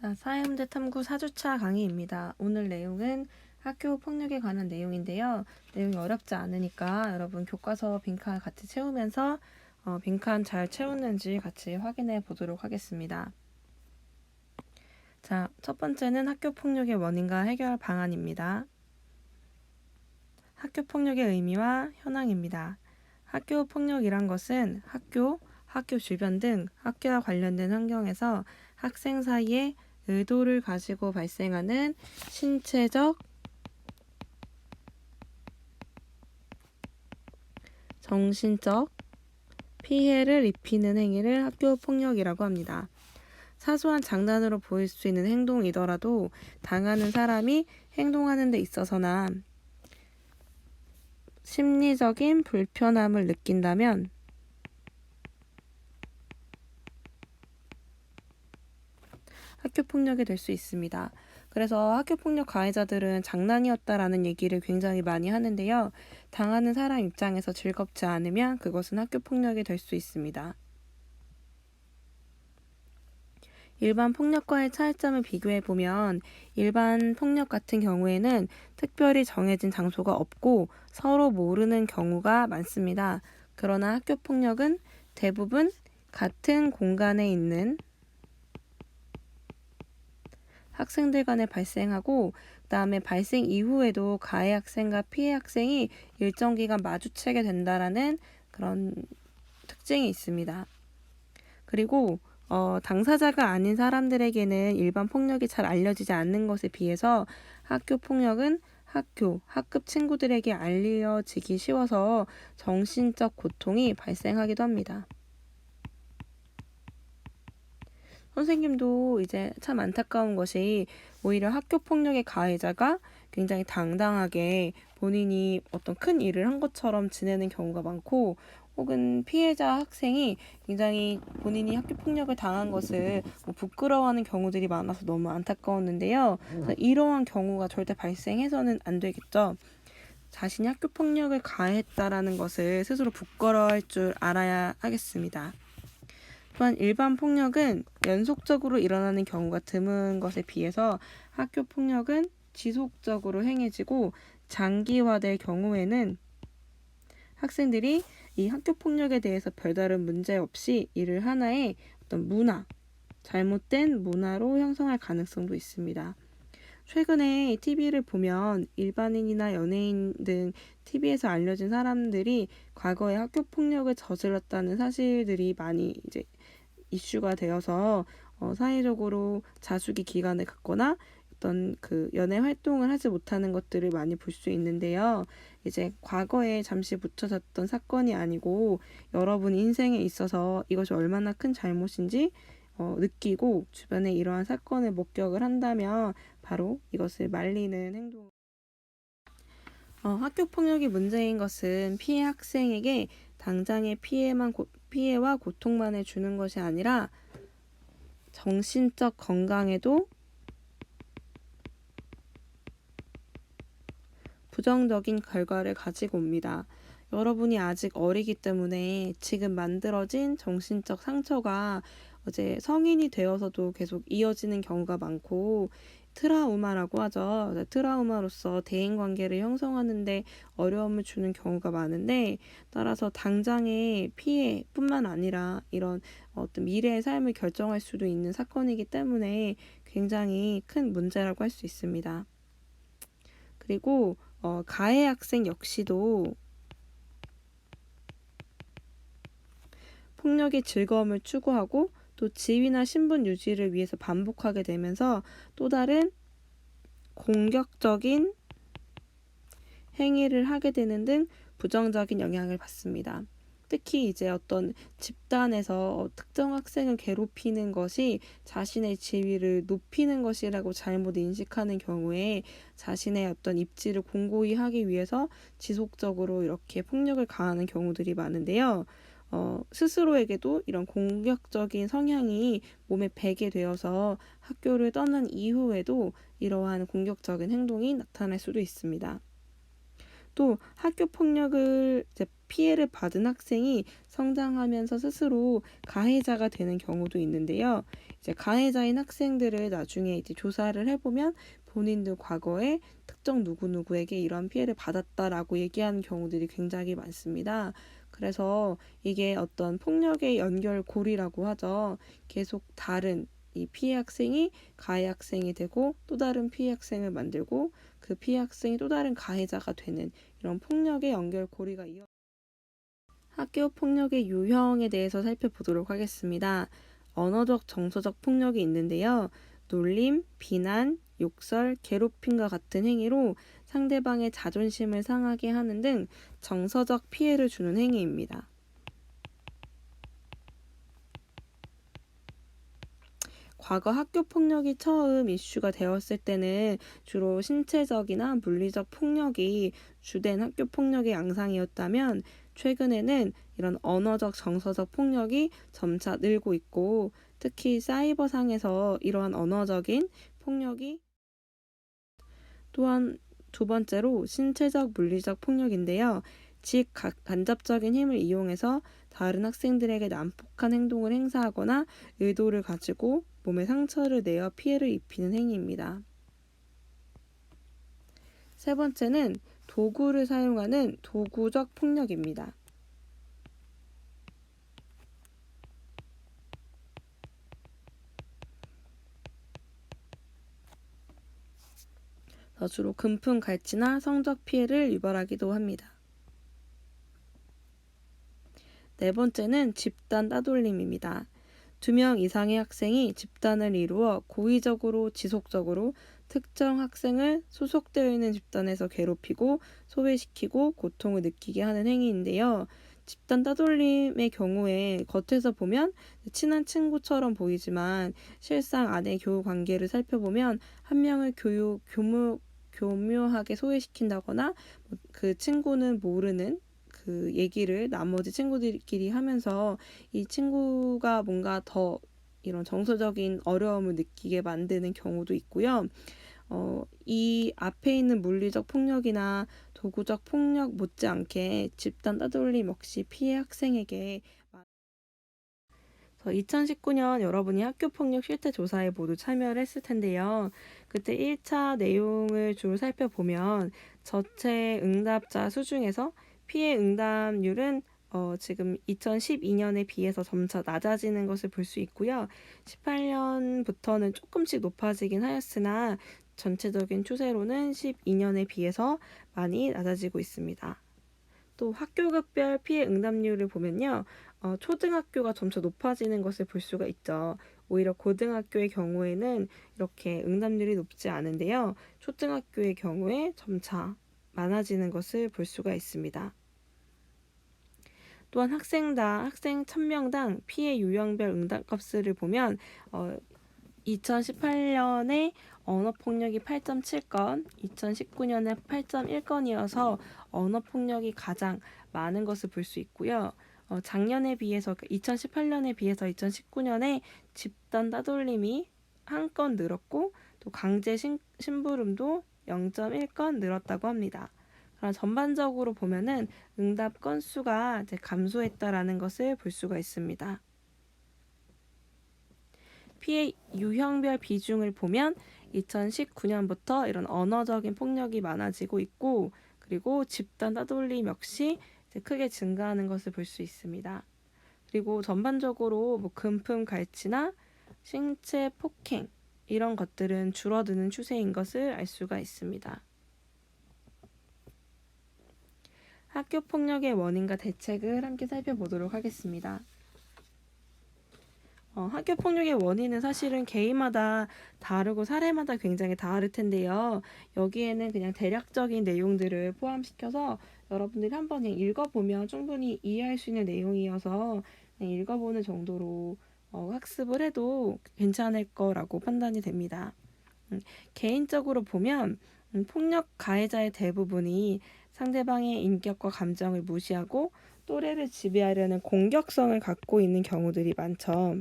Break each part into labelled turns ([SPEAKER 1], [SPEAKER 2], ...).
[SPEAKER 1] 자, 사회문제 탐구 4주차 강의입니다. 오늘 내용은 학교 폭력에 관한 내용인데요. 내용이 어렵지 않으니까 여러분 교과서 빈칸 같이 채우면서 어, 빈칸 잘 채웠는지 같이 확인해 보도록 하겠습니다. 자, 첫 번째는 학교 폭력의 원인과 해결 방안입니다. 학교 폭력의 의미와 현황입니다. 학교 폭력이란 것은 학교, 학교 주변 등 학교와 관련된 환경에서 학생 사이에 의도를 가지고 발생하는 신체적, 정신적 피해를 입히는 행위를 학교 폭력이라고 합니다. 사소한 장난으로 보일 수 있는 행동이더라도 당하는 사람이 행동하는 데 있어서나 심리적인 불편함을 느낀다면 학교 폭력이 될 수 있습니다. 그래서 학교 폭력 가해자들은 장난이었다라는 얘기를 굉장히 많이 하는데요. 당하는 사람 입장에서 즐겁지 않으면 그것은 학교 폭력이 될 수 있습니다. 일반 폭력과의 차이점을 비교해 보면 일반 폭력 같은 경우에는 특별히 정해진 장소가 없고 서로 모르는 경우가 많습니다. 그러나 학교 폭력은 대부분 같은 공간에 있는 학생들 간에 발생하고 그다음에 발생 이후에도 가해 학생과 피해 학생이 일정 기간 마주치게 된다라는 그런 특징이 있습니다. 그리고 어, 당사자가 아닌 사람들에게는 일반 폭력이 잘 알려지지 않는 것에 비해서 학교 폭력은 학교, 학급 친구들에게 알려지기 쉬워서 정신적 고통이 발생하기도 합니다. 선생님도 이제 참 안타까운 것이 오히려 학교 폭력의 가해자가 굉장히 당당하게 본인이 어떤 큰 일을 한 것처럼 지내는 경우가 많고 혹은 피해자 학생이 굉장히 본인이 학교 폭력을 당한 것을 뭐 부끄러워하는 경우들이 많아서 너무 안타까웠는데요. 이러한 경우가 절대 발생해서는 안 되겠죠. 자신이 학교 폭력을 가했다라는 것을 스스로 부끄러워할 줄 알아야 하겠습니다. 또한 일반 폭력은 연속적으로 일어나는 경우가 드문 것에 비해서 학교 폭력은 지속적으로 행해지고 장기화될 경우에는 학생들이 이 학교 폭력에 대해서 별다른 문제 없이 이를 하나의 어떤 문화, 잘못된 문화로 형성할 가능성도 있습니다. 최근에 TV를 보면 일반인이나 연예인 등 TV에서 알려진 사람들이 과거에 학교 폭력을 저질렀다는 사실들이 많이 이제 이슈가 되어서 어, 사회적으로 자숙이 기간을 갖거나 어떤 그 연애 활동을 하지 못하는 것들을 많이 볼 수 있는데요. 이제 과거에 잠시 묻혀졌던 사건이 아니고 여러분 인생에 있어서 이것이 얼마나 큰 잘못인지 어, 느끼고 주변에 이러한 사건을 목격을 한다면 바로 이것을 말리는 행동. 어, 학교 폭력이 문제인 것은 피해 학생에게 당장의 피해만 고, 피해와 고통만을 주는 것이 아니라 정신적 건강에도 부정적인 결과를 가지고 옵니다. 여러분이 아직 어리기 때문에 지금 만들어진 정신적 상처가 이제 성인이 되어서도 계속 이어지는 경우가 많고 트라우마라고 하죠. 트라우마로서 대인 관계를 형성하는데 어려움을 주는 경우가 많은데 따라서 당장의 피해뿐만 아니라 이런 어떤 미래의 삶을 결정할 수도 있는 사건이기 때문에 굉장히 큰 문제라고 할 수 있습니다. 그리고 어, 가해 학생 역시도 폭력의 즐거움을 추구하고 또 지위나 신분 유지를 위해서 반복하게 되면서 또 다른 공격적인 행위를 하게 되는 등 부정적인 영향을 받습니다. 특히 이제 어떤 집단에서 특정 학생을 괴롭히는 것이 자신의 지위를 높이는 것이라고 잘못 인식하는 경우에 자신의 어떤 입지를 공고히 하기 위해서 지속적으로 이렇게 폭력을 가하는 경우들이 많은데요. 어, 스스로에게도 이런 공격적인 성향이 몸에 배게 되어서 학교를 떠난 이후에도 이러한 공격적인 행동이 나타날 수도 있습니다. 또 학교 폭력을 피해를 받은 학생이 성장하면서 스스로 가해자가 되는 경우도 있는데요. 이제 가해자인 학생들을 나중에 이제 조사를 해보면 본인도 과거에 특정 누구누구에게 이런 피해를 받았다라고 얘기하는 경우들이 굉장히 많습니다. 그래서 이게 어떤 폭력의 연결고리라고 하죠. 계속 다른 이 피해 학생이 가해 학생이 되고 또 다른 피해 학생을 만들고 그 피해 학생이 또 다른 가해자가 되는 이런 폭력의 연결고리가 이어 학교 폭력의 유형에 대해서 살펴보도록 하겠습니다. 언어적, 정서적 폭력이 있는데요. 놀림, 비난, 욕설, 괴롭힘과 같은 행위로 상대방의 자존심을 상하게 하는 등 정서적 피해를 주는 행위입니다. 과거 학교 폭력이 처음 이슈가 되었을 때는 주로 신체적이나 물리적 폭력이 주된 학교 폭력의 양상이었다면 최근에는 이런 언어적 정서적 폭력이 점차 늘고 있고 특히 사이버상에서 이러한 언어적인 폭력이 또한 두 번째로 신체적 물리적 폭력인데요. 즉 각- 간접적인 힘을 이용해서 다른 학생들에게 난폭한 행동을 행사하거나 의도를 가지고 몸에 상처를 내어 피해를 입히는 행위입니다. 세 번째는 도구를 사용하는 도구적 폭력입니다. 주로 금품 갈취나 성적 피해를 유발하기도 합니다. 네 번째는 집단 따돌림입니다. 두 명 이상의 학생이 집단을 이루어 고의적으로 지속적으로 특정 학생을 소속되어 있는 집단에서 괴롭히고 소외시키고 고통을 느끼게 하는 행위인데요. 집단 따돌림의 경우에 겉에서 보면 친한 친구처럼 보이지만 실상 안의 교우 관계를 살펴보면 한 명을 교육 교무 교묘하게 소외시킨다거나 그 친구는 모르는 그 얘기를 나머지 친구들끼리 하면서 이 친구가 뭔가 더 이런 정서적인 어려움을 느끼게 만드는 경우도 있고요. 어, 이 앞에 있는 물리적 폭력이나 도구적 폭력 못지않게 집단 따돌림 역시 피해 학생에게 2019년 여러분이 학교폭력 실태 조사에 모두 참여를 했을 텐데요. 그때 1차 내용을 주로 살펴보면 전체 응답자 수 중에서 피해 응답률은 어, 지금 2012년에 비해서 점차 낮아지는 것을 볼 수 있고요. 18년부터는 조금씩 높아지긴 하였으나 전체적인 추세로는 12년에 비해서 많이 낮아지고 있습니다. 또 학교급별 피해 응답률을 보면요. 어, 초등학교가 점차 높아지는 것을 볼 수가 있죠. 오히려 고등학교의 경우에는 이렇게 응답률이 높지 않은데요. 초등학교의 경우에 점차 많아지는 것을 볼 수가 있습니다. 또한 학생당 학생 1000명당 피해 유형별 응답값을 보면 어, 2018년에 언어폭력이 8.7건, 2019년에 8.1건이어서 언어폭력이 가장 많은 것을 볼 수 있고요. 어, 작년에 비해서 2018년에 비해서 2019년에 집단 따돌림이 한 건 늘었고 또 강제 신, 심부름도 0.1건 늘었다고 합니다. 그럼 전반적으로 보면은 응답 건수가 이제 감소했다라는 것을 볼 수가 있습니다. 피해 유형별 비중을 보면 2019년부터 이런 언어적인 폭력이 많아지고 있고 그리고 집단 따돌림 역시 크게 증가하는 것을 볼 수 있습니다. 그리고 전반적으로 뭐 금품 갈취나 신체 폭행 이런 것들은 줄어드는 추세인 것을 알 수가 있습니다. 학교 폭력의 원인과 대책을 함께 살펴보도록 하겠습니다. 어, 학교 폭력의 원인은 사실은 개인마다 다르고 사례마다 굉장히 다를 텐데요. 여기에는 그냥 대략적인 내용들을 포함시켜서 여러분들이 한번 읽어보면 충분히 이해할 수 있는 내용이어서 읽어보는 정도로 어, 학습을 해도 괜찮을 거라고 판단이 됩니다. 음, 개인적으로 보면 음, 폭력 가해자의 대부분이 상대방의 인격과 감정을 무시하고 또래를 지배하려는 공격성을 갖고 있는 경우들이 많죠.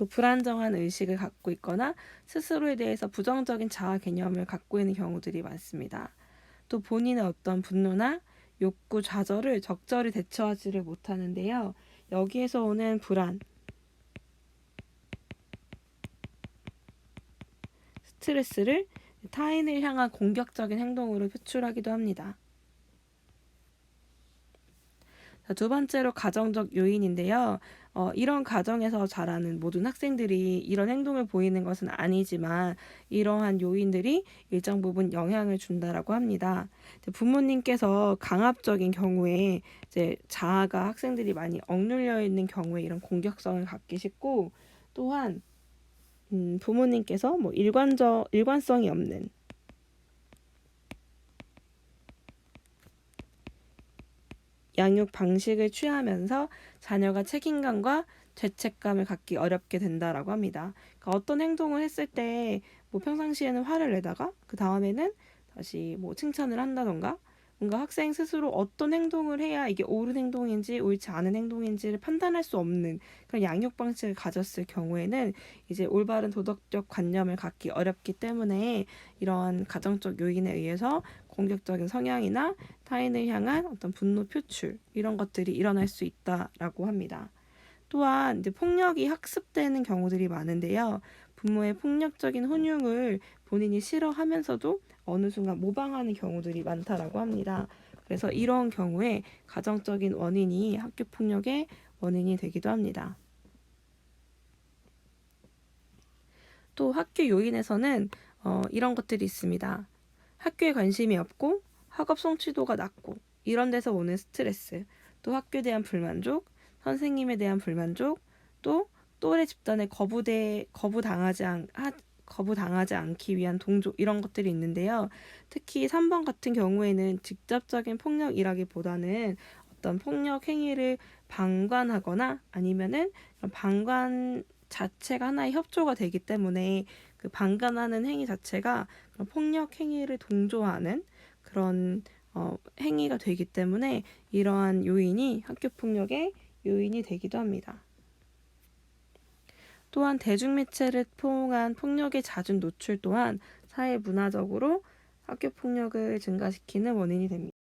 [SPEAKER 1] 또 불안정한 의식을 갖고 있거나 스스로에 대해서 부정적인 자아 개념을 갖고 있는 경우들이 많습니다. 또 본인의 어떤 분노나 욕구 좌절을 적절히 대처하지를 못하는데요. 여기에서 오는 불안, 스트레스를 타인을 향한 공격적인 행동으로 표출하기도 합니다. 자, 두 번째로 가정적 요인인데요. 어, 이런 가정에서 자라는 모든 학생들이 이런 행동을 보이는 것은 아니지만 이러한 요인들이 일정 부분 영향을 준다라고 합니다. 부모님께서 강압적인 경우에 이제 자아가 학생들이 많이 억눌려 있는 경우에 이런 공격성을 갖기 쉽고 또한 음, 부모님께서 뭐 일관적 일관성이 없는 양육 방식을 취하면서 자녀가 책임감과 죄책감을 갖기 어렵게 된다라고 합니다. 그러니까 어떤 행동을 했을 때 뭐 평상시에는 화를 내다가 그 다음에는 다시 뭐 칭찬을 한다던가 뭔가 학생 스스로 어떤 행동을 해야 이게 옳은 행동인지 옳지 않은 행동인지를 판단할 수 없는 그런 양육 방식을 가졌을 경우에는 이제 올바른 도덕적 관념을 갖기 어렵기 때문에 이러한 가정적 요인에 의해서 공격적인 성향이나 타인을 향한 어떤 분노 표출 이런 것들이 일어날 수 있다라고 합니다. 또한 이제 폭력이 학습되는 경우들이 많은데요. 부모의 폭력적인 훈육을 본인이 싫어하면서도 어느 순간 모방하는 경우들이 많다라고 합니다. 그래서 이런 경우에 가정적인 원인이 학교 폭력의 원인이 되기도 합니다. 또 학교 요인에서는 어, 이런 것들이 있습니다. 학교에 관심이 없고 학업 성취도가 낮고 이런 데서 오는 스트레스, 또 학교에 대한 불만족, 선생님에 대한 불만족, 또 또래 집단에 거부대 거부당하지 않 하, 거부당하지 않기 위한 동조 이런 것들이 있는데요. 특히 3번 같은 경우에는 직접적인 폭력이라기보다는 어떤 폭력 행위를 방관하거나 아니면은 방관 자체가 하나의 협조가 되기 때문에 그 방관하는 행위 자체가 그런 폭력 행위를 동조하는 그런 어, 행위가 되기 때문에 이러한 요인이 학교 폭력의 요인이 되기도 합니다. 또한 대중매체를 통한 폭력의 잦은 노출 또한 사회 문화적으로 학교 폭력을 증가시키는 원인이 됩니다.